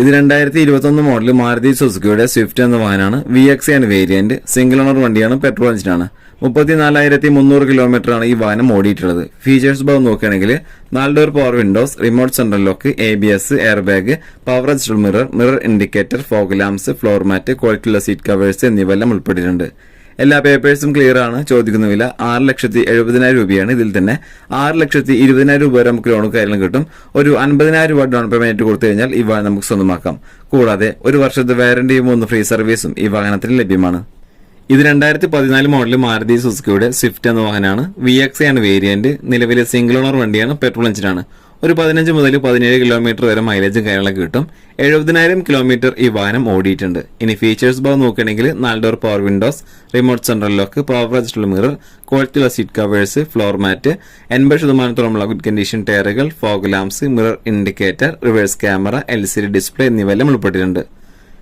ഇത് രണ്ടായിരത്തി ഇരുപത്തൊന്ന് മോഡൽ മാരുതി സുസുക്കിയുടെ സ്വിഫ്റ്റ് എന്ന വാഹനമാണ്. വി എക്സ് ആണ് വേരിയന്റ് സിംഗിൾ ഓണർ വണ്ടിയാണ് പെട്രോൾ എഞ്ചിനാണ് മുപ്പത്തിനാലായിരത്തി മുന്നൂറ് കിലോമീറ്റർ ആണ് ഈ വാഹനം ഓടിയിട്ടുള്ളത്. ഫീച്ചേഴ്സ് ഭാഗം നോക്കുകയാണെങ്കിൽ നാല് door power windows remote central lock A B S air bag power adjustable mirror mirror indicator fog lamps floor mat ക്വാളിറ്റിയുള്ള സീറ്റ് കവേഴ്സ് എന്നിവയെല്ലാം ഉൾപ്പെട്ടിട്ടുണ്ട്. എല്ലാ പേപ്പേഴ്സും ക്ലിയർ ആണ്. ചോദിക്കുന്ന വില ആറ് ലക്ഷത്തി എഴുപതിനായിരം രൂപയാണ്. ഇതിൽ തന്നെ ആറ് ലക്ഷത്തി ഇരുപതിനായിരം രൂപ വരെ നമുക്ക് ലോണും കാര്യങ്ങളും കിട്ടും. ഒരു അൻപതിനായിരം രൂപ ഡൗൺ പേയ്മെന്റ് കൊടുത്തു കഴിഞ്ഞാൽ ഈ വാഹനം നമുക്ക് സ്വന്തമാക്കാം. കൂടാതെ ഒരു വർഷത്തെ വാറന്റിയും മൂന്ന് ഫ്രീ സർവീസും ഈ വാഹനത്തിന് ലഭ്യമാണ്. ഇത് രണ്ടായിരത്തി പതിനാല് മോഡൽ മാരുതി സുസുക്കിയുടെ സ്വിഫ്റ്റ് എന്ന വാഹനമാണ്. വി എക്സ് ആണ് വേരിയന്റ് നിലവിലെ സിംഗിൾ ഓണർ വണ്ടിയാണ് പെട്രോൾ എഞ്ചിനാണ് ഒരു പതിനഞ്ച് മുതൽ പതിനേഴ് കിലോമീറ്റർ വരെ മൈലേജും കാര്യങ്ങളൊക്കെ കിട്ടും. എഴുപതിനായിരം കിലോമീറ്റർ ഈ വാഹനം ഓടിയിട്ടുണ്ട്. ഇനി ഫീച്ചേഴ്സ് ഭാഗം നോക്കുകയാണെങ്കിൽ നാല് door power windows remote central lock power adjustable mirror ക്വാളിറ്റിയുള്ള സീറ്റ് കവേഴ്സ് ഫ്ലോർ മാറ്റ് എൺപത് ശതമാനത്തോളമുള്ള ഗുഡ് കണ്ടീഷൻ ടയറുകൾ fog lamps mirror indicator reverse camera L C D display എന്നിവയെല്ലാം ഉൾപ്പെട്ടിട്ടുണ്ട്.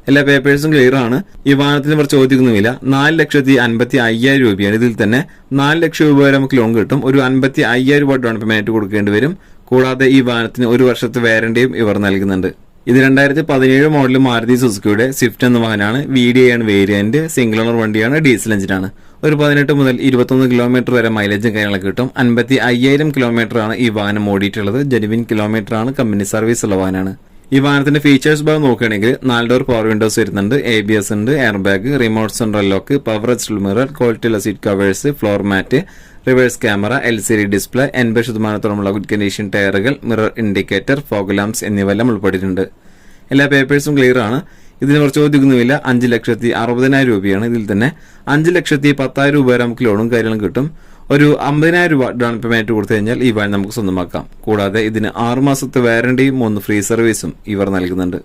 എല്ലാ പേപ്പേഴ്സും ക്ലിയർ ആണ്. ഈ വാഹനത്തിന് ഇവർ ചോദിക്കുന്നുമില്ല നാല് ലക്ഷത്തി അൻപത്തി അയ്യായിരം രൂപയാണ് ഇതിൽ തന്നെ നാല് ലക്ഷം രൂപ വരെ നമുക്ക് ലോൺ കിട്ടും. ഒരു അൻപത്തി അയ്യായിരം രൂപ ഡൗൺ പേയ്മെന്റ് കൊടുക്കേണ്ടി വരും. കൂടാതെ ഈ വാഹനത്തിന് ഒരു വർഷത്തെ വാരണ്ടിയും ഇവർ നൽകുന്നുണ്ട്. ഇത് രണ്ടായിരത്തി പതിനേഴ് മോഡൽ മാരുതി സുസുക്കിയുടെ സ്വിഫ്റ്റ് എന്ന വാഹനമാണ്. വി ഡി ആണ് വേരിയന്റ് സിംഗിൾ ഓണർ വണ്ടിയാണ് ഡീസൽ എഞ്ചിനാണ് ഒരു പതിനെട്ട് മുതൽ ഇരുപത്തൊന്ന് കിലോമീറ്റർ വരെ മൈലേജും കാര്യങ്ങളൊക്കെ കിട്ടും. അൻപത്തി അയ്യായിരം ആണ് ഈ വാഹനം ഓടിയിട്ടുള്ളത്. ജെനുവിൻ കിലോമീറ്റർ ആണ് കമ്പനി സർവീസ് ഉള്ള വാഹനമാണ്. ഈ വാഹനത്തിന്റെ ഫീച്ചേഴ്സ് ഭാഗം നോക്കുകയാണെങ്കിൽ നാല് ഡോർ പവർ വിൻഡോസ് വരുന്നുണ്ട് എ ബി എസ് ഉണ്ട് air bag remote central lock power adjustable mirror ക്വാളിറ്റിയുള്ള seat covers floor mat reverse camera L C D display എൺപത് ശതമാനത്തോളമുള്ള ഗുഡ് കണ്ടീഷൻ ടയറുകൾ മിറർ ഇൻഡിക്കേറ്റർ ഫോഗ് എന്നിവയെല്ലാം ഉൾപ്പെട്ടിട്ടുണ്ട്. എല്ലാ പേപ്പേഴ്സും ക്ലിയർ ആണ്. ഇതിന് കുറച്ച് ചോദിക്കുന്ന വില അഞ്ച് ലക്ഷത്തി അറുപതിനായിരം രൂപയാണ്. ഇതിൽ തന്നെ അഞ്ച് ലക്ഷത്തി പത്തായിരം രൂപ വരെ നമുക്ക് ലോണും കാര്യങ്ങളും കിട്ടും. ഒരു അമ്പതിനായിരം രൂപ ഡൗൺ പേയ്മെന്റ് കൊടുത്തു കഴിഞ്ഞാൽ ഈ വാൻ നമുക്ക് സ്വന്തമാക്കാം. കൂടാതെ ഇതിന് ആറുമാസത്തെ വാറണ്ടിയും മൂന്ന് ഫ്രീ സർവീസും ഇവർ നൽകുന്നുണ്ട്.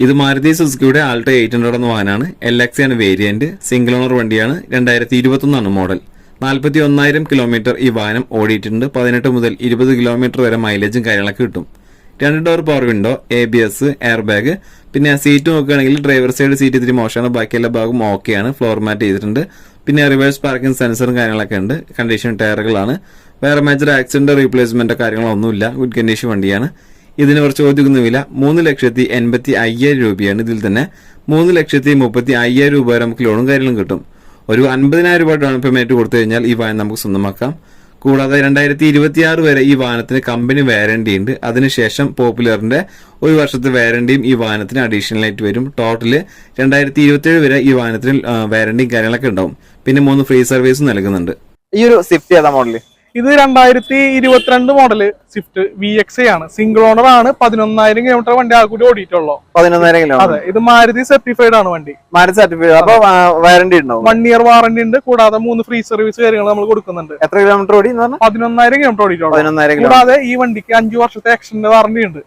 ഇത് മാരുതി സുസുക്കിയുടെ ആൾട്ടോ എയ്റ്റ് ഹൺഡ്രഡ് എന്ന വാഹനമാണ്. എൽ എക്സ് ആണ് വേരിയന്റ് സിംഗിൾ ഓണർ വണ്ടിയാണ്. രണ്ടായിരത്തി ഇരുപത്തൊന്നാണ് മോഡൽ നാൽപ്പത്തി ഒന്നായിരം കിലോമീറ്റർ ഈ വാഹനം ഓടിയിട്ടുണ്ട്. പതിനെട്ട് മുതൽ ഇരുപത് കിലോമീറ്റർ വരെ മൈലേജും കാര്യങ്ങളൊക്കെ കിട്ടും. രണ്ട് door power window A B S air bag പിന്നെ സീറ്റ് നോക്കുകയാണെങ്കിൽ ഡ്രൈവർ സൈഡ് സീറ്റ് ഇത്തിരി മോശമാണ്. ബാക്കി എല്ലാ ഭാഗവും ഓക്കെയാണ് ഫ്ലോർ മാറ്റ് ചെയ്തിട്ടുണ്ട്. പിന്നെ റിവേഴ്സ് പാർക്കിംഗ് സെൻസറും കാര്യങ്ങളൊക്കെ ഉണ്ട്. കണ്ടീഷൻ ടയറുകളാണ് വേറെ മേജർ ആക്സിഡന്റ് റീപ്ലേസ്മെന്റ് കാര്യങ്ങളൊന്നുമില്ല ഗുഡ് കണ്ടീഷൻ വണ്ടിയാണ്. ഇതിന് കുറച്ച് ചോദിക്കുന്ന വില മൂന്ന് ലക്ഷത്തി എൺപത്തി അയ്യായിരം രൂപയാണ് ഇതിൽ തന്നെ. മൂന്ന് ലക്ഷത്തി മുപ്പത്തി അയ്യായിരം രൂപ വരെ നമുക്ക് ലോണും കാര്യങ്ങളും കിട്ടും. ഒരു അൻപതിനായിരം രൂപ ഡൗൺ പേയ്മെന്റ് കൊടുത്തു കഴിഞ്ഞാൽ ഈ വാഹനം നമുക്ക് സ്വന്തമാക്കാം. കൂടാതെ രണ്ടായിരത്തി ഇരുപത്തിയാറ് വരെ ഈ വാഹനത്തിന് കമ്പനി വാരണ്ടി ഉണ്ട്. അതിനുശേഷം പോപ്പുലറിന്റെ ഒരു വർഷത്തെ വാരണ്ടിയും ഈ വാഹനത്തിന് അഡീഷണൽ ആയിട്ട് വരും. ടോട്ടൽ രണ്ടായിരത്തി ഇരുപത്തിയേഴ് വരെ ഈ വാഹനത്തിന് വാരണ്ടിയും കാര്യങ്ങളൊക്കെ ഉണ്ടാവും. പിന്നെ മൂന്ന് ഫ്രീ സർവീസും നൽകുന്നുണ്ട്. ഈ ഒരു സ്വിഫ്റ്റ് ഏതാ മോഡൽ ഇത് രണ്ടായിരത്തി ഇരുപത്തിരണ്ട് മോഡൽ സ്വിഫ്റ്റ് വി എക്സ് ആണ്. സിംഗിൾ ഓണർ ആണ്. പതിനൊന്നായിരം കിലോമീറ്റർ വണ്ടി ആ കൂടി ഓടിയിട്ടുള്ളൂ. പതിനൊന്നായിരം കിലോമീറ്റർ അതെ ഇത് മാരുതി സർട്ടിഫൈഡ് ആണ് വണ്ടി. മാരുതി സർട്ടിഫൈഡ് അപ്പൊ വാറന്റി ഉണ്ടോ? വൺ ഇയർ വാറന്റി ഉണ്ട്. കൂടാതെ മൂന്ന് ഫ്രീ സർവീസ് കാര്യങ്ങൾ നമ്മൾ കൊടുക്കുന്നുണ്ട്. എത്ര കിലോമീറ്റർ ഓടി പതിനൊന്നായിരം കിലോമീറ്റർ ഓടിയിട്ടുള്ളൂ. കൂടാതെ ഈ വണ്ടിക്ക് അഞ്ചു വർഷത്തെ എക്സ്റ്റൻഡ് വാറന്റി ഉണ്ട്.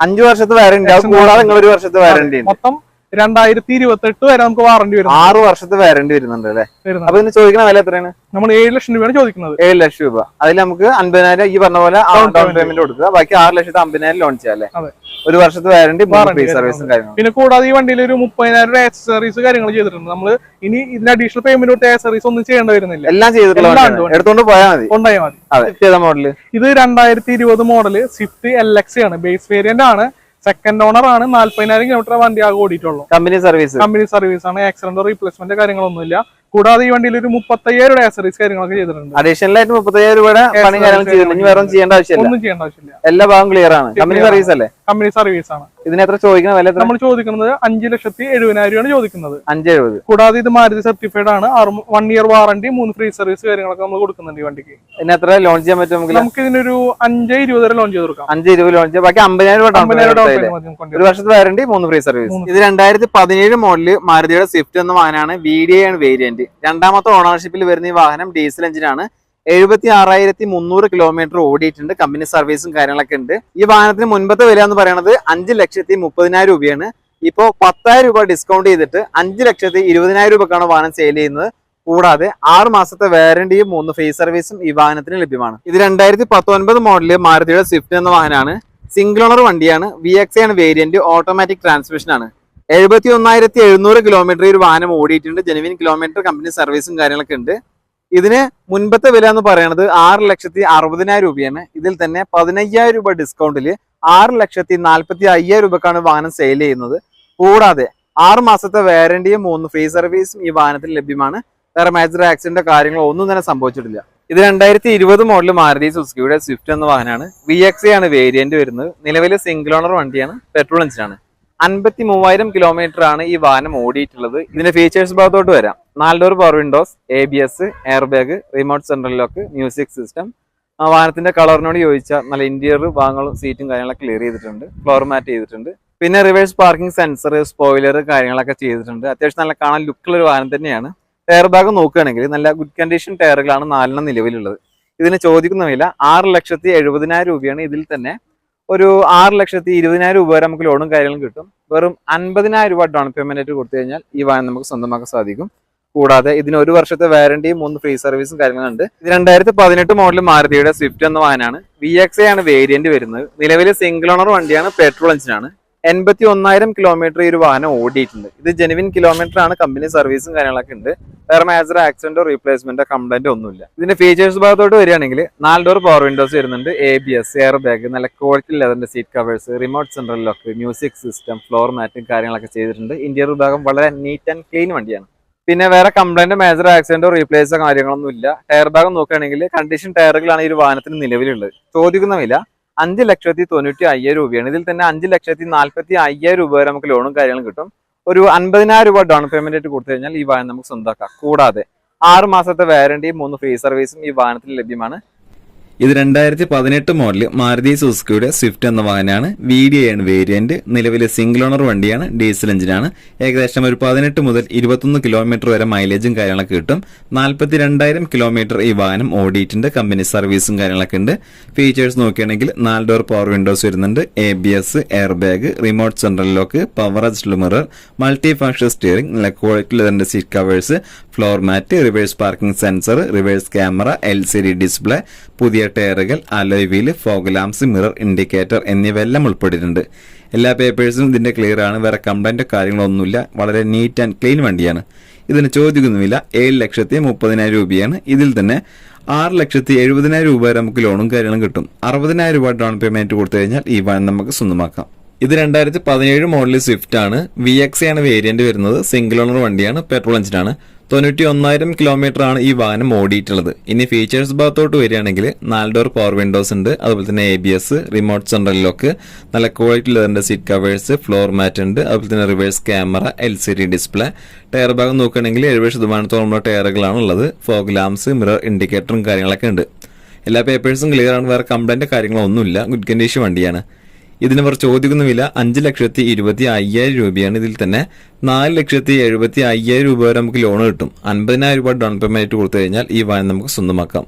അഞ്ചു വർഷത്തെ വാറന്റി അത് കൂടാതെ നിങ്ങൾ ഒരു വർഷത്തെ വാറന്റി ഉണ്ട്. മൊത്തം രണ്ടായിരത്തി ഇരുപത്തി എട്ട് വരെ നമുക്ക് വാറണ്ടി വരും ആറ് വർഷത്തെ വാറണ്ടി വരുന്നുണ്ട് അല്ലേ? അപ്പൊ ഇതിന് ചോദിക്കുന്ന വില എത്രയാണ്? നമ്മൾ ഏഴ് ലക്ഷം രൂപയാണ് ചോദിക്കുന്നത്. ഏഴ് ലക്ഷം രൂപ. അതിൽ നമുക്ക് അൻപതിനായിരം ഈ പറഞ്ഞ പോലെ ഡൗൺ പേയ്മെന്റ് കൊടുക്കുക. ബാക്കി ആറ് ലക്ഷത്തി അമ്പതിനായിരം ലോൺ ചെയ്യാം അല്ലേ? ഒരു വർഷത്തെ വാറണ്ടി സർവീസും കാര്യങ്ങളും. പിന്നെ കൂടാതെ ഈ വണ്ടിയിൽ ഒരു മുപ്പതിനായിരം ആക്സസറീസ് കാര്യങ്ങൾ ചെയ്തിട്ടുണ്ട്. നമ്മൾ ഇനി ഇതിന് അഡീഷണൽ പേയ്മെന്റ് കൊടുത്ത് ആക്സസറീസ് ഒന്നും ചെയ്യേണ്ടി വരുന്നില്ല. എല്ലാം. ഉണ്ട്. എടുത്തോണ്ട് പോയാൽ മതി. കൊണ്ടുപോയാൽ മതി. മോഡൽ ഇത് രണ്ടായിരത്തി ഇരുപത് മോഡൽ സ്വിഫ്റ്റ് എൽ എക്സ് ആണ്. ബേസ് വേരിയന്റ് ആണ്. സെക്കൻഡ് ഓണർ ആണ്. നാല്പതിനായിരം കിലോമീറ്റർ വണ്ടി ആകെ ഓടിയിട്ടുള്ളൂ. കമ്പനി സർവീസ് കമ്പനി സർവീസ് ആണ്. ആക്സിഡന്റ് റീപ്ലേസ്മെന്റ് കാര്യങ്ങളൊന്നുമില്ല. കൂടാതെ ഈ വണ്ടിയിൽ ഒരു മുപ്പത്തയ്യായിരം രൂപ ആക്സറീസ് കാര്യങ്ങളൊക്കെ ചെയ്തിട്ടുണ്ട്. അഡീഷണൽ ആയിട്ട് മുപ്പത്തയ്യായിരം രൂപയുടെ പണി കാര്യങ്ങൾ ചെയ്തിട്ടുണ്ട്. ഇനി വേറെ ഒന്നും ചെയ്യേണ്ട ആവശ്യമില്ല. ഒന്നും ചെയ്യേണ്ട ആവശ്യമില്ല. എല്ലാ ഭാഗം ക്ലിയർ ആണ്. കമ്പനി സർവീസ് അല്ലേ? കമ്പനി സർവീസ് ആണ്. ഇതിന് എത്ര ചോദിക്കുന്ന വില എത്ര? നമ്മൾ ചോദിക്കുന്നത് അഞ്ച് ലക്ഷത്തി എഴുപതിനായിരം ആണ് ചോദിക്കുന്നത്. അഞ്ച് എഴുപത്. കൂടാതെ ഇത് മാരുതി സർട്ടിഫൈഡ് ആണ്. വൺ ഇയർ വാറണ്ടി മൂന്ന് ഫ്രീ സർവീസ് കാര്യങ്ങളൊക്കെ നമ്മൾ കൊടുക്കുന്നുണ്ട് ഈ വണ്ടിക്ക്. ഇതിന് എത്ര ലോൺ ചെയ്യാൻ പറ്റും നമുക്ക്? നമുക്ക് ഇതിനൊരു അഞ്ച് ഇരുപത് വരെ ലോൺ ചെയ്ത് കൊടുക്കാം. അഞ്ച് ഇരുപത് ലോൺ ചെയ്യാം. ബാക്കി അമ്പതിനായിരം രൂപ down അമ്പതിനായിരം ഒരു വർഷത്തെ വാറണ്ടി മൂന്ന് ഫ്രീ സർവീസ് ഇത് രണ്ടായിരത്തി പതിനേഴ് മോഡൽ മാരുതിയുടെ സ്വിഫ്റ്റ് എന്ന വാഹനമാണ് വി ഡി ആണ് വേരിയന്റ് രണ്ടാമത്തെ ഓണർഷിപ്പിൽ വരുന്ന ഈ വാഹനം ഡീസൽ എഞ്ചിനാണ് എഴുപത്തി ആറായിരത്തി മുന്നൂറ് കിലോമീറ്റർ ഓടിയിട്ടുണ്ട്. കമ്പനി സർവീസും കാര്യങ്ങളൊക്കെ ഉണ്ട്. ഈ വാഹനത്തിന് മുൻപത്തെ വില എന്ന് പറയുന്നത് അഞ്ച് ലക്ഷത്തി മുപ്പതിനായിരം രൂപയാണ്. ഇപ്പോൾ പത്തായിരം രൂപ ഡിസ്കൗണ്ട് ചെയ്തിട്ട് അഞ്ച് ലക്ഷത്തി ഇരുപതിനായിരം രൂപക്കാണ് വാഹനം സെയിൽ ചെയ്യുന്നത്. കൂടാതെ ആറ് മാസത്തെ വാറണ്ടിയും മൂന്ന് ഫ്രീ സർവീസും ഈ വാഹനത്തിന് ലഭ്യമാണ്. ഇത് രണ്ടായിരത്തി പത്തൊൻപത് മോഡൽ മാരുതിയുടെ സ്വിഫ്റ്റ് എന്ന വാഹനമാണ്. സിംഗിൾ ഓണർ വണ്ടിയാണ്. വി എക്സ് ആണ് വേരിയന്റ് ഓട്ടോമാറ്റിക് ട്രാൻസ്മിഷൻ ആണ്. എഴുപത്തി ഒന്നായിരത്തി എഴുന്നൂറ് കിലോമീറ്റർ ഒരു വാഹനം ഓടിയിട്ടുണ്ട്. ജെനുവിൻ കിലോമീറ്റർ കമ്പനി സർവീസും കാര്യങ്ങളൊക്കെ ഉണ്ട്. ഇതിന് മുൻപത്തെ വില എന്ന് പറയുന്നത് ആറ് ലക്ഷത്തി അറുപതിനായിരം രൂപയാണ്. ഇതിൽ തന്നെ പതിനയ്യായിരം രൂപ ഡിസ്കൗണ്ടിൽ ആറ് ലക്ഷത്തി നാൽപ്പത്തി അയ്യായിരം രൂപക്കാണ് വാഹനം സെയിൽ ചെയ്യുന്നത്. കൂടാതെ ആറ് മാസത്തെ വാറണ്ടിയും മൂന്ന് ഫ്രീ സർവീസും ഈ വാഹനത്തിൽ ലഭ്യമാണ്. വേറെ മേജർ ആക്സിഡന്റ് കാര്യങ്ങളോ ഒന്നും തന്നെ സംഭവിച്ചിട്ടില്ല. ഇത് രണ്ടായിരത്തി ഇരുപത് മോഡൽ മാരുതി സുസുക്കിയുടെ സ്വിഫ്റ്റ് എന്ന വാഹനമാണ്. വി ആണ് വേരിയന്റ് വരുന്നത്. നിലവിലെ സിംഗിൾ ഓണർ വണ്ടിയാണ്. പെട്രോൾ എഞ്ചിനാണ് അൻപത്തി മൂവായിരം കിലോമീറ്റർ ആണ് ഈ വാഹനം ഓടിയിട്ടുള്ളത്. ഇതിന്റെ ഫീച്ചേഴ്സ് ഭാഗത്തോട്ട് വരാം. നാല് door power windows A B S air bag remote central lock music system വാഹനത്തിന്റെ കളറിനോട് ചോദിച്ചാൽ നല്ല ഇന്റീരിയർ ഭാഗങ്ങളും സീറ്റും കാര്യങ്ങളൊക്കെ ക്ലിയർ ചെയ്തിട്ടുണ്ട്. ഫ്ലോർ മാറ്റ് ചെയ്തിട്ടുണ്ട്. പിന്നെ റിവേഴ്സ് പാർക്കിംഗ് സെൻസർ സ്പോയിലർ കാര്യങ്ങളൊക്കെ ചെയ്തിട്ടുണ്ട്. അത്യാവശ്യം നല്ല കാണാൻ ലുക്കുള്ള ഒരു വാഹനം തന്നെയാണ്. ടയർ ഭാഗം നോക്കുകയാണെങ്കിൽ നല്ല ഗുഡ് കണ്ടീഷൻ ടയറുകളാണ് നാലെണ്ണം നിലവിലുള്ളത്. ഇതിന് ചോദിക്കുന്ന വില ആറ് ലക്ഷത്തി എഴുപതിനായിരം രൂപയാണ് ഇതിൽ തന്നെ ഒരു ആറ് ലക്ഷത്തി ഇരുപതിനായിരം രൂപ വരെ നമുക്ക് ലോണും കാര്യങ്ങളും കിട്ടും. വെറും അൻപതിനായിരം രൂപ ഡൗൺ പേയ്മെന്റ് ആയിട്ട് കൊടുത്തു കഴിഞ്ഞാൽ ഈ വാഹനം നമുക്ക് സ്വന്തമാക്കാൻ സാധിക്കും. കൂടാതെ ഇതിന് ഒരു വർഷത്തെ വാറണ്ടിയും മൂന്ന് ഫ്രീ സർവീസും കാര്യങ്ങളുണ്ട് ഇത് രണ്ടായിരത്തി പതിനെട്ട് മോഡൽ മാരുതിയുടെ സ്വിഫ്റ്റ് എന്ന വാഹനമാണ്. വി എക്സ് ആണ് വേരിയന്റ് വരുന്നത്. നിലവിലെ സിംഗിൾ ഓണർ വണ്ടിയാണ് പെട്രോൾ എഞ്ചിനാണ് എൺപത്തി ഒന്നായിരം കിലോമീറ്റർ ഈ ഒരു വാഹനം ഓടിയിട്ടുണ്ട്. ഇത് ജെനുവിൻ കിലോമീറ്റർ ആണ് കമ്പനി സർവീസും കാര്യങ്ങളൊക്കെ ഉണ്ട്. വേറെ മേജർ ആക്സിഡന്റോ റീപ്ലേസ്മെന്റോ കംപ്ലൈന്റോ ഒന്നുമില്ല. ഇതിന്റെ ഫീച്ചേഴ്സ് ഭാഗത്തോട്ട് വരികയാണെങ്കിൽ നാല് ഡോർ പവർ വിൻഡോസ് വരുന്നുണ്ട്. A B S air bag നല്ല quality ലെതറിന്റെ seat covers remote central lock music system floor മാറ്റും കാര്യങ്ങളൊക്കെ ചെയ്തിട്ടുണ്ട്. ഇന്റീരിയർ വിഭാഗം വളരെ നീറ്റ് ആൻഡ് ക്ലീൻ വണ്ടിയാണ്. പിന്നെ വേറെ കംപ്ലൈന്റ് മേജർ ആക്സിഡന്റോ റീപ്ലേസോ കാര്യങ്ങളൊന്നും ഇല്ല ടയർ ഭാഗം നോക്കുകയാണെങ്കിൽ കണ്ടീഷൻ ടയറുകളാണ് ഈ ഒരു വാഹനത്തിന് നിലവിലുള്ളത്. ചോദിക്കുന്ന വില അഞ്ച് ലക്ഷത്തി തൊണ്ണൂറ്റി അയ്യായിരം രൂപയാണ്. ഇതിൽ തന്നെ അഞ്ച് ലക്ഷത്തി നാൽപ്പത്തി അയ്യായിരം രൂപ വരെ നമുക്ക് ലോണും കാര്യങ്ങളും കിട്ടും. ഒരു അൻപതിനായിരം രൂപ ഡൗൺ പേയ്മെന്റ് ആയിട്ട് കൊടുത്തു കഴിഞ്ഞാൽ ഈ വാഹനം നമുക്ക് സ്വന്തമാക്കാം. കൂടാതെ ആറ് മാസത്തെ വാരണ്ടിയും മൂന്ന് ഫ്രീ സർവീസും ഈ വാഹനത്തിൽ ലഭ്യമാണ്. ഇത് രണ്ടായിരത്തി പതിനെട്ട് മോഡൽ മാരുതി സുസുക്കിയുടെ സ്വിഫ്റ്റ് എന്ന വാഹനമാണ്. വി ഡി ആണ് വേരിയന്റ് നിലവിലെ സിംഗിൾ ഓണർ വണ്ടിയാണ്. ഡീസൽ എഞ്ചിനാണ് ഏകദേശം ഒരു പതിനെട്ട് മുതൽ ഇരുപത്തൊന്ന് കിലോമീറ്റർ വരെ മൈലേജും കാര്യങ്ങളൊക്കെ കിട്ടും. നാൽപ്പത്തി രണ്ടായിരം കിലോമീറ്റർ ഈ വാഹനം ഓടിയിട്ടുണ്ട്. കമ്പനി സർവീസും കാര്യങ്ങളൊക്കെ ഉണ്ട്. ഫീച്ചേഴ്സ് നോക്കുകയാണെങ്കിൽ നാല് ഡോർ പവർ വിൻഡോസ് വരുന്നുണ്ട്. A B S air bag remote central lock power adjust mirror multi function steering നല്ല ക്വാളിറ്റിയിൽ seat covers floor mat reverse parking sensor reverse camera L C D display പുതിയ ടയറുകൾ alloy wheel fog lamps mirror indicator എന്നിവയെല്ലാം ഉൾപ്പെട്ടിട്ടുണ്ട്. എല്ലാ പേപ്പേഴ്സും ഇതിന്റെ clear ആണ്. വേറെ കംപ്ലൈന്റോ കാര്യങ്ങളൊന്നുമില്ല. വളരെ നീറ്റ് ആൻഡ് ക്ലീൻ വണ്ടിയാണ്. ഇതിന് ചോദിക്കുന്നുമില്ല. ഏഴ് ലക്ഷത്തി മുപ്പതിനായിരം രൂപയാണ്. ഇതിൽ തന്നെ ആറ് ലക്ഷത്തി എഴുപതിനായിരം രൂപ വരെ നമുക്ക് ലോണും കാര്യങ്ങളും കിട്ടും. അറുപതിനായിരം രൂപ ഡൗൺ പേയ്മെന്റ് കൊടുത്തു കഴിഞ്ഞാൽ ഈ വാഹനം നമുക്ക് സ്വന്തമാക്കാം. ഇത് രണ്ടായിരത്തി പതിനേഴ് മോഡൽ സ്വിഫ്റ്റ് ആണ്. വി എക്സ് ആണ് വേരിയന്റ് വരുന്നത്. സിംഗിൾ ഓണർ വണ്ടിയാണ്. പെട്രോൾ എഞ്ചിനാണ് തൊണ്ണൂറ്റി ഒന്നായിരം കിലോമീറ്റർ ആണ് ഈ വാഹനം ഓടിയിട്ടുള്ളത്. ഇനി ഫീച്ചേഴ്സ് ഭാഗത്തോട്ട് വരികയാണെങ്കിൽ നാല് ഡോർ പവർ വിൻഡോസ് ഉണ്ട്. അതുപോലെ തന്നെ A B S remote central lock നല്ല ക്വാളിറ്റി ലെതറിന്റെ സീറ്റ് കവേഴ്സ് ഫ്ലോർ മാറ്റ് ഉണ്ട്. അതുപോലെ തന്നെ reverse camera L C D display tyre ഭാഗം നോക്കുകയാണെങ്കിൽ എഴുപത് ശതമാനത്തോളം ടയറുകളാണ് ഉള്ളത് ഫോഗ് ലാംസ് മിറർ ഇൻഡിക്കേറ്ററും കാര്യങ്ങളൊക്കെ ഉണ്ട്. എല്ലാ പേപ്പേഴ്സും ക്ലിയർ ആണ്. വേറെ കംപ്ലൈന്റ് കാര്യങ്ങളൊന്നുമില്ല. ഗുഡ് കണ്ടീഷൻ വണ്ടിയാണ്. ഇതിന് അവർ ചോദിക്കുന്ന വില അഞ്ച് ലക്ഷത്തി ഇരുപത്തി അയ്യായിരം രൂപയാണ് ഇതിൽ തന്നെ. നാല് ലക്ഷത്തി എഴുപത്തി അയ്യായിരം രൂപ വരെ നമുക്ക് ലോൺ കിട്ടും. അൻപതിനായിരം രൂപ ഡൗൺ പേയ്മെന്റ് കൊടുത്തു കഴിഞ്ഞാൽ ഈ വാഹനം നമുക്ക് സ്വന്തമാക്കാം.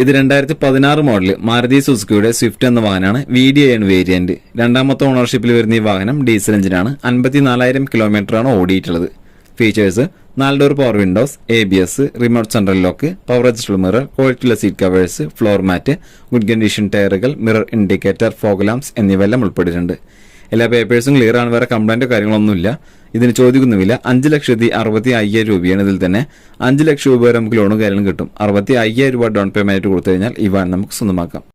ഇത് രണ്ടായിരത്തി പതിനാറ് മോഡൽ മാരുതി സുസുക്കിയുടെ സ്വിഫ്റ്റ് എന്ന വാഹനമാണ്. വി ഡി ആണ് വേരിയന്റ് രണ്ടാമത്തെ ഓണർഷിപ്പിൽ വരുന്ന ഈ വാഹനം ഡീസൽ എഞ്ചിനാണ്. അൻപത്തിനാലായിരം കിലോമീറ്റർ ആണ് ഓടിയിട്ടുള്ളത്. ഫീച്ചേഴ്സ് നാല് door power windows A B S remote central lock power adjustable mirror ക്വാളിറ്റിയുള്ള seat covers floor mat good condition ടയറുകൾ മിറർ ഇൻഡിക്കേറ്റർ ഫോഗ് ലാംപ്സ് എന്നിവയെല്ലാം ഉൾപ്പെട്ടിട്ടുണ്ട്. എല്ലാ പേപ്പേഴ്സും ക്ലിയർ ആണ് വേറെ കംപ്ലൈന്റ് കാര്യങ്ങളൊന്നുമില്ല. ഇതിന് ചോദിക്കുന്നുമില്ല. അഞ്ച് ലക്ഷത്തി അറുപത്തി അയ്യായിരം രൂപയാണ് ഇതിൽ തന്നെ. അഞ്ച് ലക്ഷം രൂപ വരെ നമുക്ക് ലോണും കാര്യങ്ങളും കിട്ടും. അറുപത്തി അയ്യായിരം രൂപ ഡൗൺ പേയ്മെന്റ് കൊടുത്തു കഴിഞ്ഞാൽ ഈ നമുക്ക് സ്വന്തമാക്കാം.